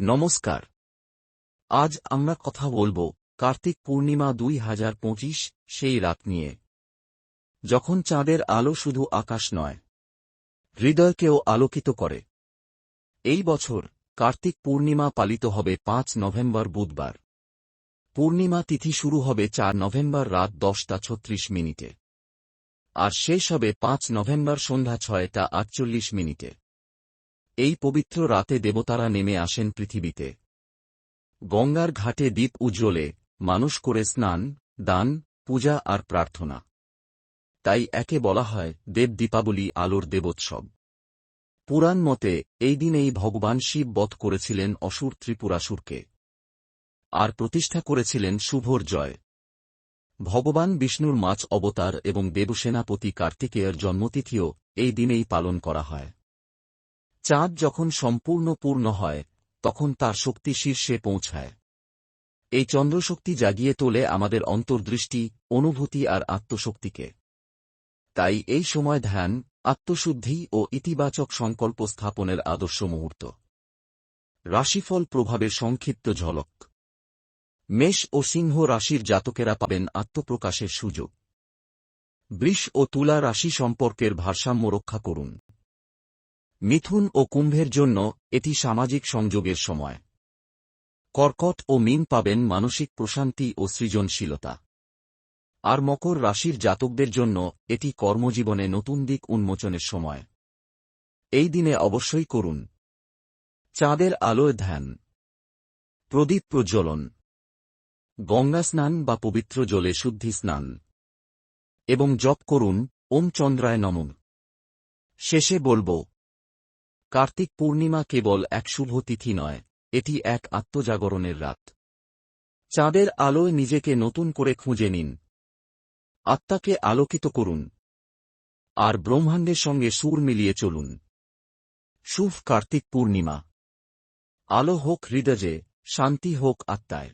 নমস্কার। আজ আমরা কথা বলব কার্তিক পূর্ণিমা দুই হাজার পঁচিশ, সেই রাত নিয়ে। যখন চাঁদের আলো শুধু আকাশ নয়, হৃদয়কেও আলোকিত করে। এই বছর কার্তিক পূর্ণিমা পালিত হবে পাঁচ নভেম্বর বুধবার। পূর্ণিমা তিথি শুরু হবে চার নভেম্বর রাত দশটা ছত্রিশ মিনিটে। আর শেষ হবে পাঁচ নভেম্বর সন্ধ্যা ছয়টা আটচল্লিশ মিনিটে। এই পবিত্র রাতে দেবতারা নেমে আসেন পৃথিবীতে। গঙ্গার ঘাটে দ্বীপ উজ্জ্বলে, মানুষ করে স্নান, দান, পূজা আর প্রার্থনা। তাই একে বলা হয় দেব দীপাবলি আলোর দেবোৎসব। পুরাণ মতে এই দিনেই ভগবান শিব বধ করেছিলেন অসুর ত্রিপুরাসুরকে। আর প্রতিষ্ঠা করেছিলেন শুভর জয়। ভগবান বিষ্ণুর মাছ অবতার এবং দেবসেনাপতি কার্তিকেয়ের জন্মতিথিও এই দিনেই পালন করা হয়। চাঁদ যখন সম্পূর্ণ পূর্ণ হয়, তখন তার শক্তি শীর্ষে পৌঁছায়। এই চন্দ্রশক্তি জাগিয়ে তোলে আমাদের অন্তর্দৃষ্টি, অনুভূতি আর আত্মশক্তিকে। তাই এই সময় ধ্যান, আত্মশুদ্ধি ও ইতিবাচক সংকল্প স্থাপনের আদর্শ মুহূর্ত। রাশিফল প্রভাবের সংক্ষিপ্ত ঝলক। মেষ ও সিংহ রাশির জাতকেরা পাবেন আত্মপ্রকাশের সুযোগ। বৃষ ও তুলা রাশি সম্পর্কের ভারসাম্য রক্ষা করুন। মিথুন ও কুম্ভের জন্য এটি সামাজিক সংযোগের সময়। কর্কট ও মিন পাবেন মানসিক প্রশান্তি ও সৃজনশীলতা। আর মকর রাশির জাতকদের জন্য এটি কর্মজীবনে নতুন দিক উন্মোচনের সময়। এই দিনে অবশ্যই করুন। চাঁদের আলোয় ধ্যান। প্রদীপ প্রজ্বলন। গঙ্গা স্নান বা পবিত্র জলে শুদ্ধি স্নান। এবং জপ করুন, ওম চন্দ্রায় নমন শেষে বলব কার্তিক পূর্ণিমা কেবল এক শুভ তিথি নয়, এটি এক আত্মজাগরণের রাত। চাঁদের আলোয় নিজেকে নতুন করে খুঁজে নিন। আত্মাকে আলোকিত করুন। আর ব্রহ্মাণ্ডের সঙ্গে সুর মিলিয়ে চলুন। শুভ কার্তিক পূর্ণিমা। আলো হোক হৃদয়ে, শান্তি হোক আত্মায়।